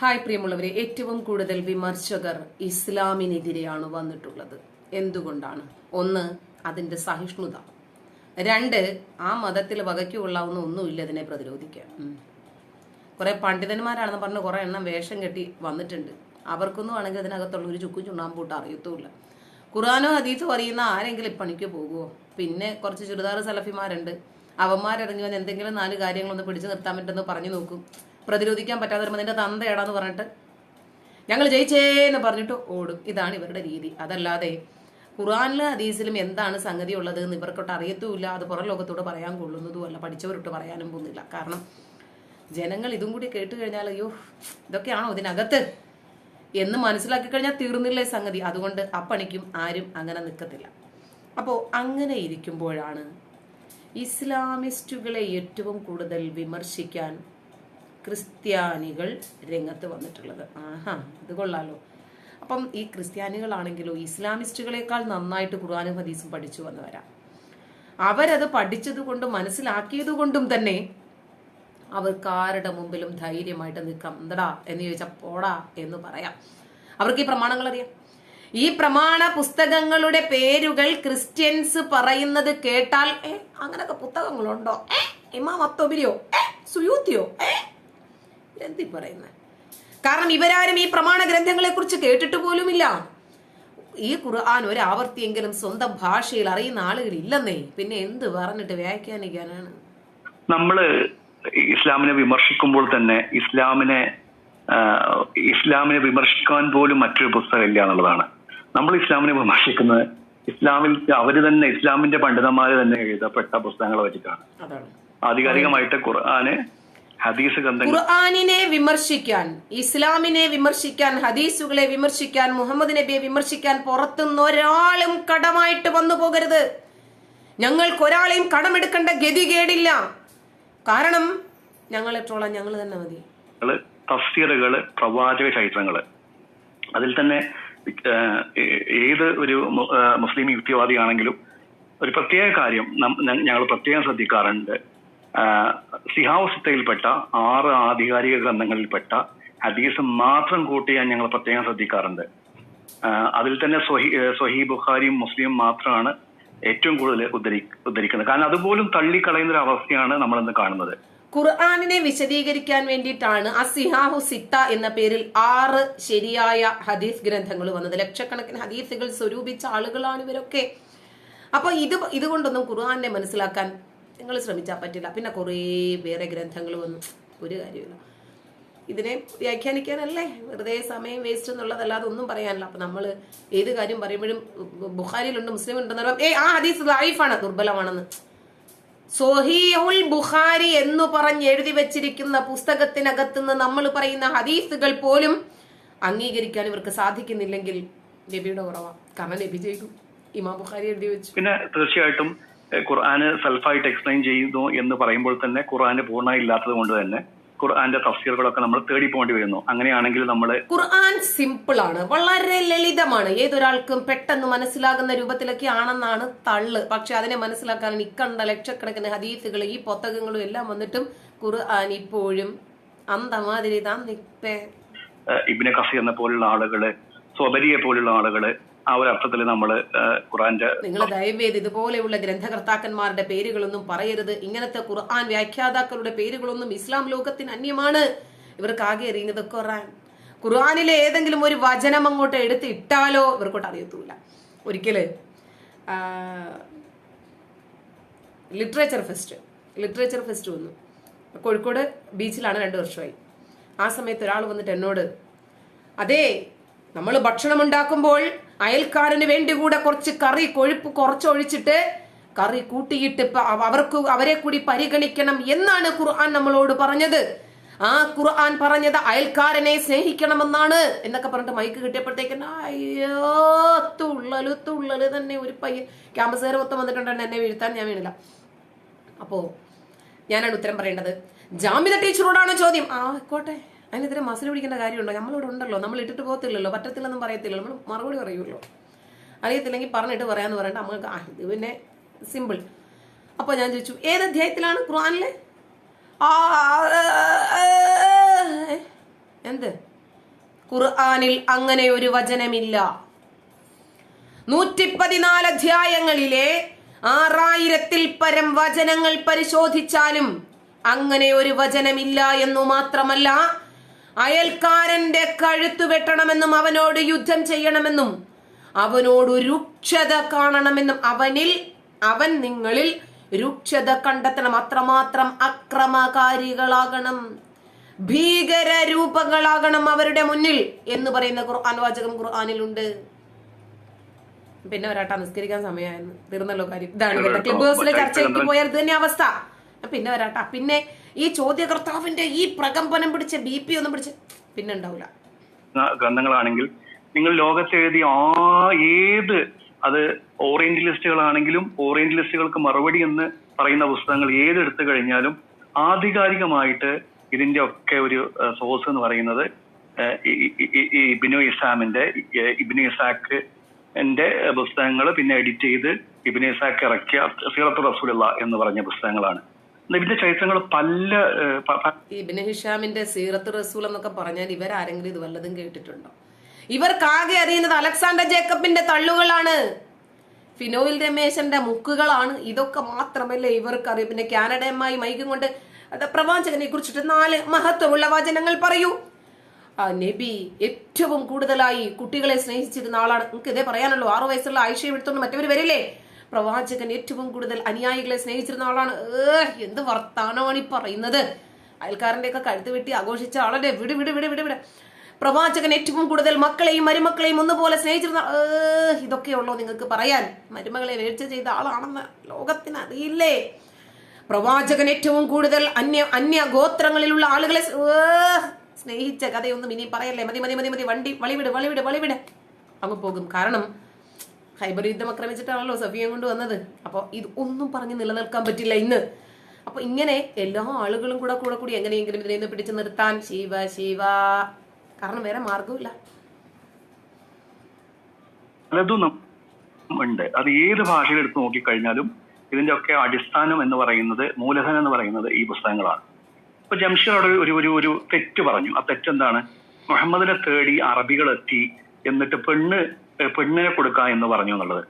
Hi പ്രിയമുള്ളവരെ ഏറ്റവും കൂടുതൽ വിമർശകർ ഇസ്ലാമിനെതിരെയാണ് വന്നിട്ടുള്ളത്. എന്തുകൊണ്ടാണ്? ഒന്ന് അതിന്റെ സഹിഷ്ണുത. രണ്ട് ആ മതത്തിൽ വകയ്ക്കുകൊള്ളാവുന്ന ഒന്നുമില്ല അതിനെ പ്രതിരോധിക്കാൻ. കുറെ പണ്ഡിതന്മാരാണെന്ന് പറഞ്ഞ് കുറെ എണ്ണം വേഷം കെട്ടി വന്നിട്ടുണ്ട്. അവർക്കൊന്നും ആണെങ്കിൽ അതിനകത്തുള്ള ഒരു ചുക്കും ചുണ്ണാമ്പൂട്ട് അറിയത്തുമില്ല. ഖുറാനോ ഹദീസോ അറിയുന്ന ആരെങ്കിലും പണിക്ക് പോകുമോ പിന്നെ കുറച്ച് ചുരിദാർ സലഫിമാരുണ്ട്. അവന്മാരിറങ്ങി വന്ന് എന്തെങ്കിലും നാല് കാര്യങ്ങളൊന്ന് പിടിച്ചു നിർത്താൻ പറ്റുമെന്ന് പറഞ്ഞു നോക്കും. പ്രതിരോധിക്കാൻ പറ്റാതെ വരുമ്പോൾ നിന്റെ തന്ത ഏടാന്ന് പറഞ്ഞിട്ട് ഞങ്ങൾ ജയിച്ചേന്ന് പറഞ്ഞിട്ട് ഓടും. ഇതാണ് ഇവരുടെ രീതി. അതല്ലാതെ ഖുറാനിലും ഹദീസിലും എന്താണ് സംഗതി ഉള്ളത് എന്ന് ഇവർക്കൊട്ട് അറിയത്തുമില്ല. അത് പുറം ലോകത്തോട് പറയാൻ കൊള്ളുന്നതുമല്ല പഠിച്ചവരൊട്ട് പറയാനും പോകുന്നില്ല. കാരണം ജനങ്ങൾ ഇതും കൂടി കേട്ട് കഴിഞ്ഞാൽ അയ്യോ ഇതൊക്കെയാണോ ഇതിനകത്ത്? എന്ന് മനസ്സിലാക്കി കഴിഞ്ഞാൽ തീർന്നില്ലേ സംഗതി. അതുകൊണ്ട് അപ്പണിക്കും ആരും അങ്ങനെ നിൽക്കത്തില്ല അപ്പോൾ അങ്ങനെ ഇരിക്കുമ്പോഴാണ് ഇസ്ലാമിസ്റ്റുകളെ ഏറ്റവും കൂടുതൽ വിമർശിക്കാൻ ക്രിസ്ത്യാനികൾ രംഗത്ത് വന്നിട്ടുള്ളത്. ആഹാ ഇത് കൊള്ളാലോ. അപ്പം ഈ ക്രിസ്ത്യാനികളാണെങ്കിലോ ഇസ്ലാമിസ്റ്റുകളെക്കാൾ നന്നായിട്ട് ഖുർആാനും ഹദീസും പഠിച്ചു വരാം അവരത് പഠിച്ചത് കൊണ്ടും മനസ്സിലാക്കിയത് കൊണ്ടും തന്നെ അവർക്ക് ആരുടെ മുമ്പിലും ധൈര്യമായിട്ട് നിൽക്കാം. എന്തടാ? എന്ന് ചോദിച്ചാൽ പോടാ എന്ന് പറയാം. അവർക്ക് ഈ പ്രമാണങ്ങൾ അറിയാം. ഈ പ്രമാണ പുസ്തകങ്ങളുടെ പേരുകൾ ക്രിസ്ത്യൻസ് പറയുന്നത് കേട്ടാൽ ഏ അങ്ങനൊക്കെ പുസ്തകങ്ങളുണ്ടോ? ഏ ഇമാം അത്തോബിരിയോ? ഏ സുയൂത്തിയോ? ഏ എന്തി പറയുന്നത് കാരണം ഇവരാരും ഈ പ്രമാണ ഗ്രന്ഥങ്ങളെ കുറിച്ച് കേട്ടിട്ട് പോലുമില്ല. ഈ ഖുർആൻ ഒരു ആവർത്തിയെങ്കിലും സ്വന്തം ഭാഷയിൽ അറിയുന്ന ആളുകൾ ഇല്ലെന്നേ. പിന്നെ എന്ത് പറഞ്ഞിട്ട് വ്യാഖ്യാനിക്കാനാണ്? നമ്മൾ ഇസ്ലാമിനെ വിമർശിക്കുമ്പോൾ തന്നെ ഇസ്ലാമിനെ ഇസ്ലാമിനെ വിമർശിക്കാൻ പോലും മറ്റൊരു പുസ്തകം ഇല്ല എന്നുള്ളതാണ്. നമ്മൾ ഇസ്ലാമിനെ വിമർശിക്കുന്നത് ഇസ്ലാമിൽ അവർ തന്നെ ഇസ്ലാമിന്റെ പണ്ഡിതന്മാര് തന്നെ എഴുതപ്പെട്ട പുസ്തകങ്ങളെ വെച്ചിട്ടാണ്. ആധികാരികമായിട്ട് ഖുർആന് ഹദീസ് ഗ്രന്ഥങ്ങൾ. ഖുർആാനിനെ വിമർശിക്കാൻ ഇസ്ലാമിനെ വിമർശിക്കാൻ ഹദീസുകളെ വിമർശിക്കാൻ മുഹമ്മദ് നബിയെ വിമർശിക്കാൻ പുറത്തുനിന്ന് ഒരാളും കടമായിട്ട് വന്നു പോകരുത്. ഞങ്ങൾക്ക് ഒരാളെയും കടമെടുക്കേണ്ട ഗതികേടില്ല. കാരണം ഞങ്ങളെ ട്രോളാൻ ഞങ്ങൾ തന്നെ മതി. തഫ്സീറുകൾ പ്രവാചക ചരിത്രങ്ങൾ. അതിൽ തന്നെ ഏത് ഒരു മുസ്ലിം യുക്തിവാദിയാണെങ്കിലും ഒരു പ്രത്യേക കാര്യം ഞങ്ങൾ പ്രത്യേകം ശ്രദ്ധിക്കാറുണ്ട്. ആഹ്, സിഹാവസ്ഥയിൽപ്പെട്ട ആറ് ആധികാരിക ഗ്രന്ഥങ്ങളിൽപ്പെട്ട ഹദീസ് മാത്രം കൂട്ടി ഞാൻ ഞങ്ങൾ പ്രത്യേകം ശ്രദ്ധിക്കാറുണ്ട്. അതിൽ തന്നെ സ്വഹി ബുഖാരിയും മുസ്ലിം മാത്രമാണ് ഏറ്റവും കൂടുതൽ ഉദ്ധരി ഉദ്ധരിക്കുന്നത്. കാരണം അതുപോലും തള്ളിക്കളയുന്ന ഒരു അവസ്ഥയാണ് നമ്മൾ ഇന്ന് കാണുന്നത്. ഖുർആാനിനെ വിശദീകരിക്കാൻ വേണ്ടിയിട്ടാണ് അസിഹാഹു സിത്ത എന്ന പേരിൽ ആറ് ശരിയായ ഹദീസ് ഗ്രന്ഥങ്ങൾ വന്നത്. ലക്ഷക്കണക്കിന് ഹദീസുകൾ സ്വരൂപിച്ച ആളുകളാണ് ഇവരൊക്കെ. അപ്പൊ ഇത് ഇതുകൊണ്ടൊന്നും ഖുർആാനെ മനസ്സിലാക്കാൻ നിങ്ങൾ ശ്രമിച്ചാൽ പറ്റില്ല. പിന്നെ കുറേ വേറെ ഗ്രന്ഥങ്ങൾ വന്നു ഒരു കാര്യമില്ല ഇതിനെ വ്യാഖ്യാനിക്കാനല്ലേ? വെറുതെ സമയം വേസ്റ്റ് എന്നുള്ളതല്ലാതെ ഒന്നും പറയാനില്ല. അപ്പൊ നമ്മൾ ഏത് കാര്യം പറയുമ്പോഴും ബുഖാരിയിലുണ്ട് മുസ്ലിം ഉണ്ടെന്ന് പറയുമ്പോൾ ഏ ആ ഹദീസ് ലൈഫാണ് ദുർബലമാണെന്ന്. സൊഹീഹുൽ ബുഖാരി എന്ന് പറഞ്ഞ് എഴുതി വെച്ചിരിക്കുന്ന പുസ്തകത്തിനകത്തുനിന്ന് നമ്മൾ പറയുന്ന ഹദീസുകൾ പോലും അംഗീകരിക്കാൻ ഇവർക്ക് സാധിക്കുന്നില്ലെങ്കിൽ നബിയുടെ കുറവാണ് കാരണം നബി ചെയ്തു ഇമാം ബുഖാരി എഴുതി വെച്ചു. പിന്നെ തീർച്ചയായിട്ടും ഖുർആന് സെൽഫായിട്ട് എക്സ്പ്ലെയിൻ ചെയ്യുന്നു എന്ന് പറയുമ്പോൾ തന്നെ ഖുർആന് പൂർണമായി ഇല്ലാത്തത് കൊണ്ട് തന്നെ ഖുർആന്റെ തഫ്സീറുകളൊക്കെ നമ്മൾ തേടി പോകേണ്ടി വരുന്നു. അങ്ങനെയാണെങ്കിൽ നമ്മൾ ഖുർആൻ സിമ്പിൾ ആണ്. വളരെ ലളിതമാണ്. ഏതൊരാൾക്കും പെട്ടെന്ന് മനസ്സിലാകുന്ന രൂപത്തിലൊക്കെ ആണെന്നാണ് തള്ള്. പക്ഷെ അതിനെ മനസ്സിലാക്കാൻ ഇക്കണ്ട ലക്ഷക്കണക്കിന് ഹദീസുകൾ ഈ പുസ്തകങ്ങളും എല്ലാം വന്നിട്ടും ഖുർആൻ ഇപ്പോഴും അന്തമാതിരി താൻ നിപ്പേ. ഇബിനെ എന്ന പോലുള്ള ആളുകൾ സ്വബരിയെ പോലുള്ള ആളുകൾ ആ ഒരു അർത്ഥത്തിൽ നമ്മൾ ഖുറാന്റെ നിങ്ങൾ ദയവേത് ഇതുപോലെയുള്ള ഗ്രന്ഥകർത്താക്കന്മാരുടെ പേരുകളൊന്നും പറയരുത്. ഇങ്ങനത്തെ ഖുർആൻ വ്യാഖ്യാതാക്കളുടെ പേരുകളൊന്നും ഇസ്ലാം ലോകത്തിന് അന്യമാണ്. ഇവർക്ക് ആകെ അറിയുന്നത് ഖുർആൻ. ഖുർആാനിലെ ഏതെങ്കിലും ഒരു വചനം അങ്ങോട്ട് എടുത്ത് ഇട്ടാലോ ഇവർക്കോട്ട് അറിയത്തൂല. ഒരിക്കൽ ലിറ്ററേച്ചർ ഫെസ്റ്റ് ലിറ്ററേച്ചർ ഫെസ്റ്റ് വന്നു. കോഴിക്കോട് ബീച്ചിലാണ് രണ്ട് വർഷമായി. ആ സമയത്ത് ഒരാൾ വന്നിട്ട് എന്നോട് അതെ നമ്മൾ ഭക്ഷണം ഉണ്ടാക്കുമ്പോൾ അയൽക്കാരന് വേണ്ടി കൂടെ കുറച്ച് കറി കൊഴുപ്പ് കുറച്ചൊഴിച്ചിട്ട് കറി കൂട്ടിയിട്ട് അവർക്ക് അവരെ കൂടി പരിഗണിക്കണം എന്നാണ് ഖുർആൻ നമ്മളോട് പറഞ്ഞത്. ആ ഖുർആൻ പറഞ്ഞത് അയൽക്കാരനെ സ്നേഹിക്കണമെന്നാണ് എന്നൊക്കെ പറഞ്ഞിട്ട് മൈക്ക് കിട്ടിയപ്പോഴത്തേക്കും അയ്യോ തുള്ളൽ തുള്ളൽ തന്നെ ഒരു പയ്യൻ ക്യാമ്പസുകാർ മൊത്തം വന്നിട്ടുണ്ടെന്ന് എന്നെ വീഴ്ത്താൻ ഞാൻ വീണില്ല. അപ്പോ ഞാനാണ് ഉത്തരം പറയേണ്ടത്. ജാമ്യത ടീച്ചറോടാണ് ചോദ്യം. ആ ആയിക്കോട്ടെ. അതിനെതിരെ മസിൽ പിടിക്കേണ്ട കാര്യമുണ്ടോ? നമ്മളിവിടെ ഉണ്ടല്ലോ. നമ്മൾ ഇട്ടിട്ട് പോകത്തില്ലല്ലോ. പറ്റത്തില്ലെന്നും പറയത്തില്ലല്ലോ. നമ്മൾ മറുപടി പറയുമല്ലോ അറിയത്തില്ലെങ്കിൽ പറഞ്ഞിട്ട് പറയാന്ന് പറയണ്ട. നമ്മൾക്ക് ആ ഇത് പിന്നെ സിമ്പിൾ അപ്പോൾ ഞാൻ ചോദിച്ചു ഏത് അധ്യായത്തിലാണ്? ഖുറാനിൽ എന്ത്? ഖുർആാനിൽ അങ്ങനെ ഒരു വചനമില്ല. നൂറ്റി പതിനാല് അധ്യായങ്ങളിലെ ആറായിരത്തിൽ പരം വചനങ്ങൾ പരിശോധിച്ചാലും അങ്ങനെ ഒരു വചനമില്ല എന്നു മാത്രമല്ല അയൽക്കാരന്റെ കഴുത്തു വെട്ടണമെന്നും അവനോട് യുദ്ധം ചെയ്യണമെന്നും അവനോട് രൂക്ഷത കാണണമെന്നും അവനിൽ അവൻ നിങ്ങളിൽ രൂക്ഷത കണ്ടെത്തണം. അത്രമാത്രം അക്രമകാരികളാകണം. ഭീകര രൂപങ്ങളാകണം അവരുടെ മുന്നിൽ എന്ന് പറയുന്ന ഖുർആൻ വാചകം ഖുർആനിലുണ്ട്. പിന്നെ ഒരാട്ട നിസ്കരിക്കാൻ സമയമായിരുന്നു തീർന്നല്ലോ കാര്യം. ഇതാണ് ക്ലബ് ഹൗസിലെ ചർച്ചയ്ക്ക് പോയത് തന്നെ അവസ്ഥ. പിന്നെ ഒരാട്ട. പിന്നെ ഈ ചോദ്യകർത്താവിന്റെ ഈ പ്രകമ്പനം പിടിച്ച ബി പി ഒന്നും പിടിച്ച് പിന്നെ ഉണ്ടാവില്ല ഗ്രന്ഥങ്ങളാണെങ്കിൽ നിങ്ങൾ ലോകത്തെഴുതി ആ ഏത് അത് ഓറിയന്റലിസ്റ്റുകളാണെങ്കിലും ഓറിയന്റലിസ്റ്റുകൾക്ക് മറുപടി എന്ന് പറയുന്ന പുസ്തകങ്ങൾ ഏതെടുത്തു കഴിഞ്ഞാലും ആധികാരികമായിട്ട് ഇതിന്റെ ഒക്കെ ഒരു സോഴ്സ് എന്ന് പറയുന്നത് ഇബിനു ഇസാമിന്റെ ഇബിനു ഇസാക്ക് എന്റെ പുസ്തകങ്ങൾ പിന്നെ എഡിറ്റ് ചെയ്ത് ഇബിനു ഇസാക്ക് ഇറക്കിയ സീറത്ത് റസൂലുള്ള എന്ന് പറഞ്ഞ പുസ്തകങ്ങളാണ്. ഇതിന്റെ ചരിത്രങ്ങൾ പല ഏഹ്, പ- പ- ഇബിന് ഹിഷാമിന്റെ സീറത്ത് റസൂൽ എന്നൊക്കെ പറഞ്ഞാൽ ഇവരാരെങ്കിലും ഇത് വല്ലതും കേട്ടിട്ടുണ്ടോ? ഇവർക്കാകെ അറിയുന്നത് അലക്സാണ്ടർ ജേക്കബിന്റെ തള്ളുകളാണ്. ഫിനോയിൽ രമേശന്റെ മുക്കുകളാണ്. ഇതൊക്കെ മാത്രമല്ലേ ഇവർക്ക് അറിയൂ പിന്നെ കാനഡയുമായി മൈക്കും കൊണ്ട് പ്രവാചകനെ കുറിച്ചിട്ട് നാല് മഹത്വമുള്ള വചനങ്ങൾ പറയൂ. ആ നബി ഏറ്റവും കൂടുതലായി കുട്ടികളെ സ്നേഹിച്ചിരുന്ന ആളാണ്. നിങ്ങൾക്ക് ഇതേ പറയാനുള്ളൂ ആറു വയസ്സുള്ള ആയിഷയെ എടുത്തോണ്ട് മറ്റവർ വരില്ലേ? പ്രവാചകൻ ഏറ്റവും കൂടുതൽ അനുയായികളെ സ്നേഹിച്ചിരുന്ന ആളാണ്. ഏ എന്ത് വർത്താനമാണ് ഈ പറയുന്നത്? അയൽക്കാരന്റെ ഒക്കെ കഴുത്ത് വെട്ടി ആഘോഷിച്ച ആളല്ലേ? വിട് വിട് വിട് വിട് വിട്. പ്രവാചകൻ ഏറ്റവും കൂടുതൽ മക്കളെയും മരുമക്കളെയും ഒന്നുപോലെ സ്നേഹിച്ചിരുന്ന ഇതൊക്കെയുള്ളൂ നിങ്ങൾക്ക് പറയാൻ. മരുമകളെ വീഴ്ച ചെയ്ത ആളാണെന്ന് ലോകത്തിന് അറിയില്ലേ പ്രവാചകൻ ഏറ്റവും കൂടുതൽ അന്യ അന്യ ഗോത്രങ്ങളിലുള്ള ആളുകളെ സ്നേഹിച്ച കഥയൊന്നും ഇനി പറയല്ലേ? മതി മതി മതി മതി. വണ്ടി വളിവിട് വളിവിട് വളിവിട്. അങ്ങ് പോകും. കാരണം ഹൈബർ യുദ്ധം ആക്രമിച്ചിട്ടാണല്ലോ സഫിയെ കൊണ്ട് വന്നത്. അപ്പോൾ ഇത് ഒന്നും പറഞ്ഞ് നിലനിൽക്കാൻ പറ്റില്ല ഇന്ന്. അപ്പൊ ഇങ്ങനെ എല്ലാ ആളുകളും കൂടെ കൂടെ കൂടി എങ്ങനെയെങ്കിലും ഇതിനെ പിടിച്ചു നിർത്താൻ ശിവ ശിവ. കാരണം വേറെ മാർഗമില്ല പലതും ഉണ്ട്. അത് ഏത് ഭാഷയിൽ എടുത്ത് നോക്കിക്കഴിഞ്ഞാലും ഇതിന്റെ ഒക്കെ അടിസ്ഥാനം എന്ന് പറയുന്നത് മൂലധനം എന്ന് പറയുന്നത് ഈ പുസ്തകങ്ങളാണ്. ഇപ്പൊ ജംഷീർ അവിടെ ഒരു ഒരു ഒരു തെറ്റ് പറഞ്ഞു. ആ തെറ്റെന്താണ്? മുഹമ്മദിനെ തേടി അറബികൾ എത്തി എന്നിട്ട് പെണ്ണ് പെണ്ണിനെ കൊടുക്കുക എന്ന് പറഞ്ഞു എന്നുള്ളത്.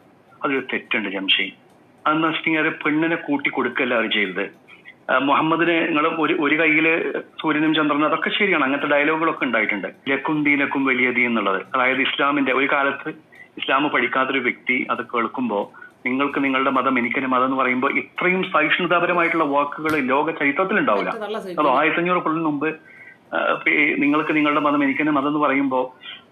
അതൊരു തെറ്റുണ്ട് ജംഷി. അതെന്ന് വെച്ചിട്ടുണ്ടെങ്കിൽ അത് പെണ്ണിനെ കൂട്ടി കൊടുക്കല്ല അവർ ചെയ്തത് മുഹമ്മദിനെ നിങ്ങൾ ഒരു ഒരു കയ്യിൽ സൂര്യനും ചന്ദ്രനും അതൊക്കെ ശരിയാണ്. അങ്ങനത്തെ ഡയലോഗുകളൊക്കെ ഉണ്ടായിട്ടുണ്ട്. ലക്കും ദീനക്കും വലിയ ദീ എന്നുള്ളത്. അതായത് ഇസ്ലാമിന്റെ ഒരു കാലത്ത് ഇസ്ലാം പഠിക്കാത്തൊരു വ്യക്തി അത് കേൾക്കുമ്പോൾ നിങ്ങൾക്ക് നിങ്ങളുടെ മതം എനിക്കെന്റെ മതം എന്ന് പറയുമ്പോൾ ഇത്രയും സഹിഷ്ണുതാപരമായിട്ടുള്ള വാക്കുകൾ ലോക ചരിത്രത്തിൽ ഉണ്ടാവില്ല അത് ആയിരത്തഞ്ഞൂറ് കൊല്ലം മുമ്പ് നിങ്ങൾക്ക് നിങ്ങളുടെ മതം എനിക്ക് തന്നെ മതം എന്ന് പറയുമ്പോൾ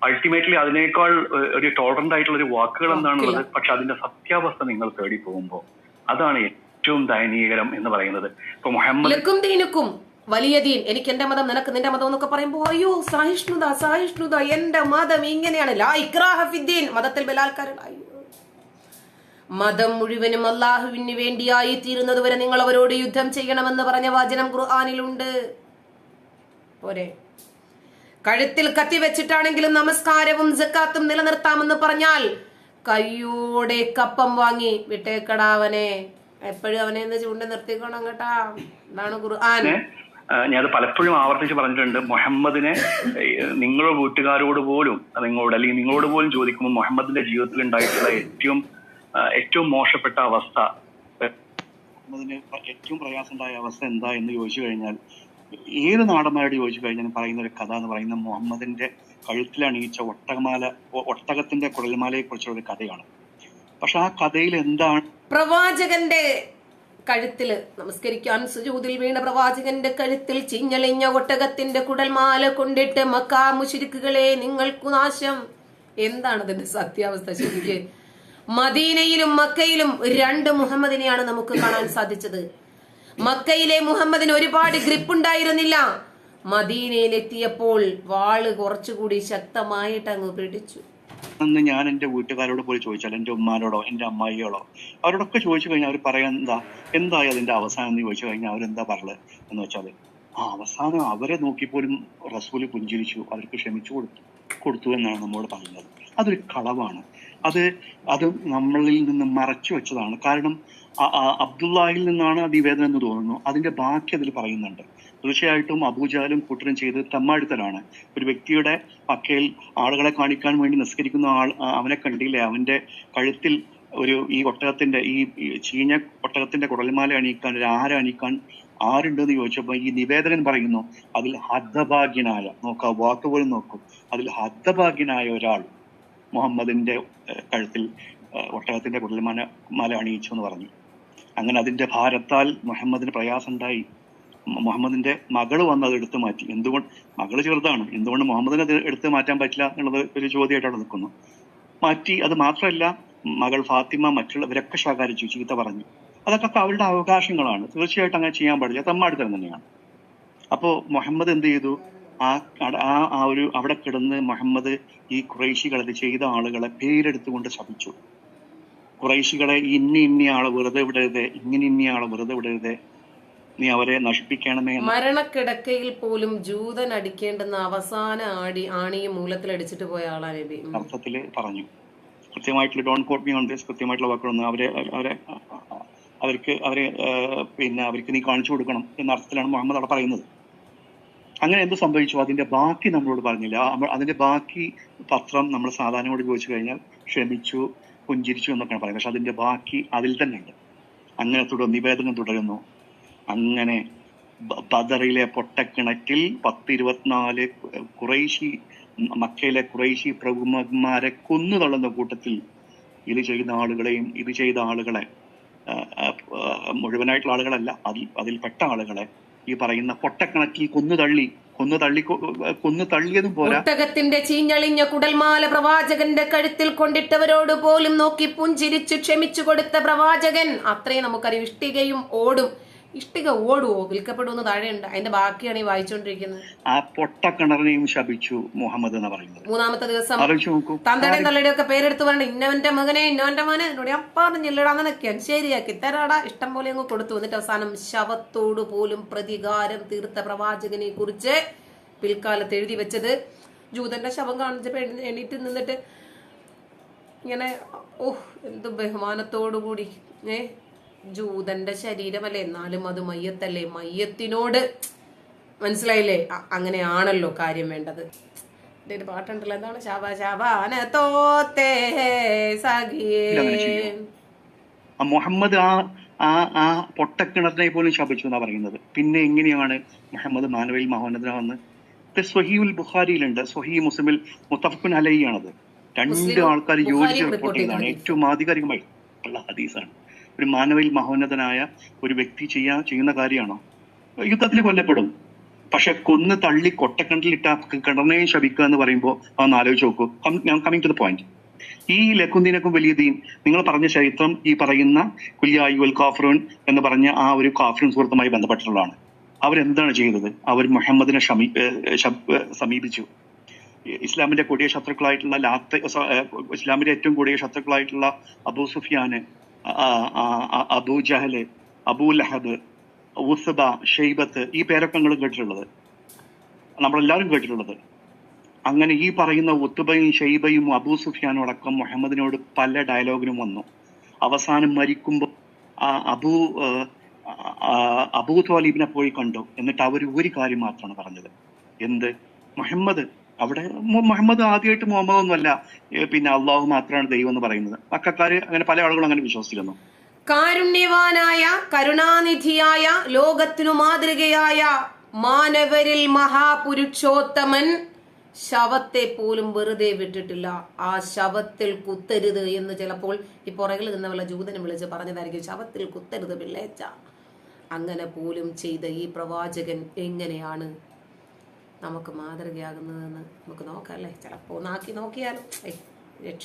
അൾട്ടിമേറ്റ്ലി അതിനേക്കാൾ ഒരു ടോളറന്റ് ആയിട്ടുള്ള ഒരു വാക്കുകൾ എന്താണുള്ളത്? പക്ഷെ അതിന്റെ സത്യാവസ്ഥ നിങ്ങൾ തേടി പോകുമ്പോൾ അതാണ് ഏറ്റവും ദയനീയകരം എന്ന് പറയുന്നത്. ഇപ്പൊ മുഹമ്മദ് വലിയ ദീൻ. എനിക്ക് എന്റെ മതം നിനക്ക് നിന്റെ മതം എന്നൊക്കെ പറയുമ്പോ അയ്യോ സഹിഷ്ണുത സഹിഷ്ണുത എന്റെ മതം ഇങ്ങനെയാണ്. ലാ മതത്തിൽ ബലാത്കാരം മതം മുഴുവനും അള്ളാഹുവിന് വേണ്ടിയായി തീരുന്നത് വരെ നിങ്ങൾ അവരോട് യുദ്ധം ചെയ്യണമെന്ന് പറഞ്ഞ വചനം ഖുർആാനിലുണ്ട്. പോരെ. കഴുത്തിൽ കത്തി വെച്ചിട്ടാണെങ്കിലും നമസ്കാരവും ജക്കാത്തും നിലനിർത്താമെന്ന് പറഞ്ഞാൽ കയ്യോടെ കപ്പം വാങ്ങി വിട്ടേക്കടാവനെ എപ്പോഴും അവനെ ഒന്ന് ചൂണ്ട നിർത്തിക്കോണം കേട്ടാ. എന്താണ് ഖുർആൻ. ഞാനത് പലപ്പോഴും ആവർത്തിച്ച് പറഞ്ഞിട്ടുണ്ട്. മുഹമ്മദിനെ നിങ്ങളുടെ വീട്ടുകാരോട് പോലും നിങ്ങളോട് അല്ലെങ്കിൽ നിങ്ങളോട് പോലും ചോദിക്കുമ്പോൾ മുഹമ്മദിന്റെ ജീവിതത്തിൽ ഉണ്ടായിട്ടുള്ള ഏറ്റവും ഏറ്റവും മോശപ്പെട്ട അവസ്ഥ മുഹമ്മദിന് ഏറ്റവും പ്രയാസമുണ്ടായ അവസ്ഥ എന്താ എന്ന് ചോദിച്ചു കഴിഞ്ഞാൽ ഏത് നാടന്മാരോട് ചോദിച്ചു കഴിഞ്ഞാൽ പറയുന്ന ഒരു കഥ എന്ന് പറയുന്ന മുഹമ്മദിന്റെ കഴുത്തിൽ അണിയിച്ച ഒട്ടകമാല ഒട്ടകത്തിന്റെ കുഴൽമാലയെ കുറിച്ചുള്ള ഒരു കഥയാണ്. പക്ഷെ ആ കഥയിൽ എന്താണ് പ്രവാചകന്റെ കഴുത്തിൽ നമസ്കരിക്കാൻ സുജൂതിൽ വീണ പ്രവാചകന്റെ കഴുത്തിൽ ചിഞ്ഞളിഞ്ഞ ഒട്ടകത്തിന്റെ കുടൽമാല കൊണ്ടിട്ട് മക്കാ മുഷിരിക്കുകളെ നിങ്ങൾക്കു നാശം. എന്താണ് അതിന്റെ സത്യാവസ്ഥ ശരിക്ക് മദീനയിലും മക്കയിലും രണ്ട് മുഹമ്മദിനെയാണ് നമുക്ക് കാണാൻ സാധിച്ചത്. മക്കയിലെ മുഹമ്മദിന് ഒരുപാട് ഗ്രിപ്പ് ഉണ്ടായിരുന്നില്ല മദീനയിലെത്തിയപ്പോൾ വാൾ കുറച്ചുകൂടി ശക്തമായിട്ട് അങ്ങ് പിടിച്ചു. അന്ന് ഞാൻ എന്റെ വീട്ടുകാരോട് പോയി ചോദിച്ചാൽ എന്റെ ഉമ്മാനോടോ എന്റെ അമ്മായിയോടോ അവരോടൊക്കെ ചോദിച്ചു കഴിഞ്ഞാൽ അവർ പറയാൻ എന്താ എന്തായി അതിന്റെ അവസാനം എന്ന് ചോദിച്ചു കഴിഞ്ഞാൽ അവരെന്താ പറഞ്ഞത് എന്ന് വെച്ചാൽ ആ അവസാനം അവരെ നോക്കിപ്പോലും റസൂൽ പുഞ്ചിരിച്ചു അവർക്ക് ക്ഷമിച്ചു കൊടുത്തു കൊടുത്തു എന്നാണ് നമ്മോട് പറയുന്നത് അതൊരു കളവാണ്. അത് അത് നമ്മളിൽ നിന്ന് മറച്ചു വെച്ചതാണ്. കാരണം അബ്ദുള്ളാഹിൽ നിന്നാണ് ആ നിവേദനം എന്ന് തോന്നുന്നു. അതിന്റെ ബാക്കി അതിൽ പറയുന്നുണ്ട്. തീർച്ചയായിട്ടും അബൂജാലും കൂട്ടരും ചെയ്ത് തമ്മാടിത്തലാണ് ഒരു വ്യക്തിയുടെ പക്കയിൽ ആളുകളെ കാണിക്കാൻ വേണ്ടി നിസ്കരിക്കുന്ന ആൾ അവനെ കണ്ടില്ലേ? അവന്റെ കഴുത്തിൽ ഒരു ഈ ഒട്ടകത്തിന്റെ ഈ ഈ ചീഞ്ഞ ഒട്ടകത്തിന്റെ കുടൽമാല അണിയിക്കാൻ ഒരു ആര അണിയിക്കാൻ ആരുണ്ടെന്ന് ചോദിച്ചപ്പോൾ ഈ നിവേദകൻ പറയുന്നു അതിൽ ഹദ്ദഭാഗ്യനായ നോക്കാം വാക്കുപോലും നോക്കും. അതിൽ ഹദ്ദഭാഗ്യനായ ഒരാൾ മുഹമ്മദിന്റെ കഴുത്തിൽ ഒട്ടകത്തിന്റെ കുടൽമാല മാല അണിയിച്ചു എന്ന് പറഞ്ഞു. അങ്ങനെ അതിന്റെ ഭാരത്താൽ മുഹമ്മദിന് പ്രയാസമുണ്ടായി. മുഹമ്മദിന്റെ മകൾ വന്ന് അത് എടുത്തു മാറ്റി. എന്തുകൊണ്ട് മകൾ ചെറുതാണ്. എന്തുകൊണ്ട് മുഹമ്മദിനെ അത് എടുത്തു മാറ്റാൻ പറ്റില്ല എന്നുള്ളത് ഒരു ചോദ്യമായിട്ട് അവിടെ നിൽക്കുന്നു. മാറ്റി അത് മാത്രമല്ല മകൾ ഫാത്തിമ മറ്റുള്ളവരൊക്കെ ശകാരിച്ചു ചീത്ത പറഞ്ഞു. അതൊക്കെ അവളുടെ അവകാശങ്ങളാണ്. തീർച്ചയായിട്ടും അങ്ങനെ ചെയ്യാൻ പാടില്ല. തമ്മാടിത്തരം തന്നെയാണ്. അപ്പോ മുഹമ്മദ് എന്ത് ചെയ്തു? ആ ആ ആ ഒരു അവിടെ കിടന്ന് മുഹമ്മദ് ഈ കുറേശികൾ അത് ചെയ്ത ആളുകളെ പേരെടുത്തുകൊണ്ട് ശപിച്ചു. കുറേശികളെ ഇന്ന ഇന്ന ആളെ വെറുതെ വിടരുത് ഇങ്ങനെ ഇന്ന ആളെ വെറുതെ വിടരുത് നീ അവരെ നശിപ്പിക്കണമേ മരണക്കിടക്കയിൽ പോലും ജൂതൻ അടിക്കേണ്ടുന്ന അവസാന ആടി ആണിയും മൂലത്തിലടിച്ചിട്ട് പോയ ആളാ നബി. അർത്ഥത്തിൽ പറഞ്ഞു. കൃത്യമായിട്ടുള്ള don't quote me on this കൃത്യമായിട്ടുള്ള വാക്കുകളൊന്നും അവരെ അവരെ അവർക്ക് അവരെ പിന്നെ അവർക്ക് നീ കാണിച്ചു കൊടുക്കണം എന്ന അർത്ഥത്തിലാണ് മുഹമ്മദ് അവിടെ പറയുന്നത്. അങ്ങനെ എന്ത് സംഭവിച്ചു? അതിന്റെ ബാക്കി നമ്മളോട് പറഞ്ഞില്ല. അതിന്റെ ബാക്കി പത്രം നമ്മൾ സാധാരണയോട് ചോദിച്ചു കഴിഞ്ഞാൽ ക്ഷമിച്ചു പുഞ്ചിരിച്ചു എന്നൊക്കെയാണ് പറയുന്നത്. പക്ഷെ അതിന്റെ ബാക്കി അതിൽ തന്നെ ഉണ്ട്. അങ്ങനെ തുടർ നിവേദനം തുടരുന്നു. അങ്ങനെ ബദറിലെ പൊട്ടക്കിണറ്റിൽ പത്ത് ഇരുപത്തിനാല് കുറേശി മക്കയിലെ കുറേശി പ്രഭുമാരെ കൊന്നു തള്ളുന്ന കൂട്ടത്തിൽ ഇത് ചെയ്യുന്ന ആളുകളെയും ഇത് ചെയ്ത ആളുകളെ മുഴുവനായിട്ടുള്ള ആളുകളല്ല അതിൽ അതിൽപ്പെട്ട ആളുകളെ ഈ പറയുന്ന പൊട്ടക്കണക്കിൽ കൊന്നു തള്ളി കൊന്നു തള്ളി കൊന്നു തള്ളിയതും ചീഞ്ഞളിഞ്ഞ കുടൽമാല പ്രവാചകന്റെ കഴുത്തിൽ കൊണ്ടിട്ടവരോട് പോലും നോക്കി പുഞ്ചിരിച്ചു ക്ഷമിച്ചു കൊടുത്ത പ്രവാചകൻ. അത്രയും നമുക്കറിയാം ഇഷ്ടികയും ഓടും. ഇഷ്ടിക ഓടുവോ? വിൽക്കപ്പെടുമെന്ന് താഴെയുണ്ട് അതിന്റെ ബാക്കിയാണ് ഈ വായിച്ചുകൊണ്ടിരിക്കുന്നത്. ആ പൊട്ടക്കിണറിനെയും ശപിച്ചു മുഹമ്മദ് എന്ന് പറയുന്നത്. മൂന്നാമത്തെ ദിവസം തന്തടയും തള്ളയുടെ ഒക്കെ പേരെടുത്ത് പറഞ്ഞു ഇന്നവന്റെ മകനെ ഇന്നവന്റെ മകനെ എന്നോട് അപ്പാന്ന് അങ്ങനെ ശരിയാക്കി തരാടാ. ഇഷ്ടം പോലെ അങ്ങ് കൊടുത്തു. എന്നിട്ട് അവസാനം ശവത്തോട് പോലും പ്രതികാരം തീർത്ത പ്രവാചകനെ കുറിച്ച് പിൽക്കാലത്ത് എഴുതി വെച്ചത് ജൂതന്റെ ശവം കാണിച്ചപ്പോ എണീറ്റ് നിന്നിട്ട് ഇങ്ങനെ ഓഹ് എന്ത് ബഹുമാനത്തോടു കൂടി ഏ? ജൂതന്റെ ശരീരമല്ലേ? എന്നാലും അത് മയ്യത്തല്ലേ? മയ്യത്തിനോട് മനസ്സിലായില്ലേ? അങ്ങനെയാണല്ലോ കാര്യം വേണ്ടത്. ഒരു പാട്ടുണ്ടല്ലോ എന്താണ്? ശാബ ശാബാന തോത്തേ സഖിയേ മുഹമ്മദ് ആ ആ ആ പൊട്ടക്കിണറിനെ പോലും ശപിച്ചു എന്നാ പറയുന്നത്. പിന്നെ എങ്ങനെയാണ് മുഹമ്മദ് മാനവയിൽ മഹോന്നതനാണെന്ന് ഇത് സ്വഹീഉൽ ബുഖാരിയിലുണ്ട്. സൊഹി മുസ്ലിമിൽ മുത്തഫക്കുൻ അലൈയാണത് രണ്ട് ആൾക്കാർ യോജിച്ച് റിപ്പോർട്ട് ചെയ്ത ചെയ്തതാണ്. ഏറ്റവും ആധികാരികമായി ഉള്ള ഹദീസാണ്. ഒരു മാനവയിൽ മഹോന്നതനായ ഒരു വ്യക്തി ചെയ്യാ ചെയ്യുന്ന കാര്യമാണോ? യുദ്ധത്തിൽ കൊല്ലപ്പെടും. പക്ഷെ കൊന്ന് തള്ളി കൊട്ടക്കണ്ടിലിട്ട കിണറിനെയും ശപിക്കുക എന്ന് പറയുമ്പോൾ അതൊന്ന് ആലോചിച്ച് നോക്കൂ. ഞാൻ കമ്മിങ് ടു ദ പോയിന്റ് ഈ ലക്കുന്തിനക്കും വലിയ ദീൻ നിങ്ങൾ പറഞ്ഞ ചരിത്രം ഈ പറയുന്ന കുല്യായുൽ കാഫറൂൻ എന്ന് പറഞ്ഞ ആ ഒരു കാഫറൂൻ സുഹൃത്തുമായി ബന്ധപ്പെട്ടിട്ടുള്ളതാണ്. അവരെന്താണ് ചെയ്തത്? അവർ മുഹമ്മദിനെ സമീപിച്ചു. ഇസ്ലാമിന്റെ കൊടിയ ശത്രുക്കളായിട്ടുള്ള ലാത്ത ഇസ്ലാമിന്റെ ഏറ്റവും കൊടിയ ശത്രുക്കളായിട്ടുള്ള അബൂ സുഫിയാന് അബൂ ജഹൽ അബൂ ലഹബ് ഉസബ ഷെയ്ബത്ത് ഈ പേരൊക്കെ നിങ്ങൾ കേട്ടിട്ടുള്ളത്. നമ്മളെല്ലാവരും കേട്ടിട്ടുള്ളത്. അങ്ങനെ ഈ പറയുന്ന ഉത്തുബയും ഷെയ്ബയും അബൂ സുഫിയാനും അടക്കം മുഹമ്മദിനോട് പല ഡയലോഗിനും വന്നു. അവസാനം മരിക്കുമ്പോൾ ആ അബൂ അബൂ ത്വാലിബിനെ പോയി കണ്ടു. എന്നിട്ട് അവർ ഒരു കാര്യം മാത്രമാണ് പറഞ്ഞത്. എന്ത്? മുഹമ്മദ് അവിടെ മുഹമ്മദ് ആദ്യമായിട്ട് മുഹമ്മദ് ഒന്നുമല്ല പിന്നെ അള്ളാഹു മാത്രമാണ് ദൈവം എന്ന് പറയുന്നത്. മക്കാര് അങ്ങനെ പല ആളുകളും അങ്ങനെ വിശ്വസിച്ചിരുന്നു. കാരുണ്യവാനായ കരുണാനിധിയായ ലോകത്തിനു മാതൃകയായ മാനവരിൽ മഹാപുരുഷോത്തമൻ ശവത്തെ പോലും വെറുതെ വിട്ടിട്ടില്ല. ആ ശവത്തിൽ കുത്തരുത് എന്ന് ചിലപ്പോൾ ഈ പുറകിൽ നിന്ന് വല്ല ജൂതനെ വിളിച്ച് പറഞ്ഞതായിരിക്കും. ശവത്തിൽ കുത്തരുത് പിള്ളേച്ച. അങ്ങനെ പോലും ചെയ്ത ഈ പ്രവാചകൻ എങ്ങനെയാണ് നമുക്ക് മാതൃകയാകുന്നതെന്ന് നമുക്ക് നോക്കാം അല്ലേ? ചിലപ്പോൾ നാക്കി നോക്കിയാലും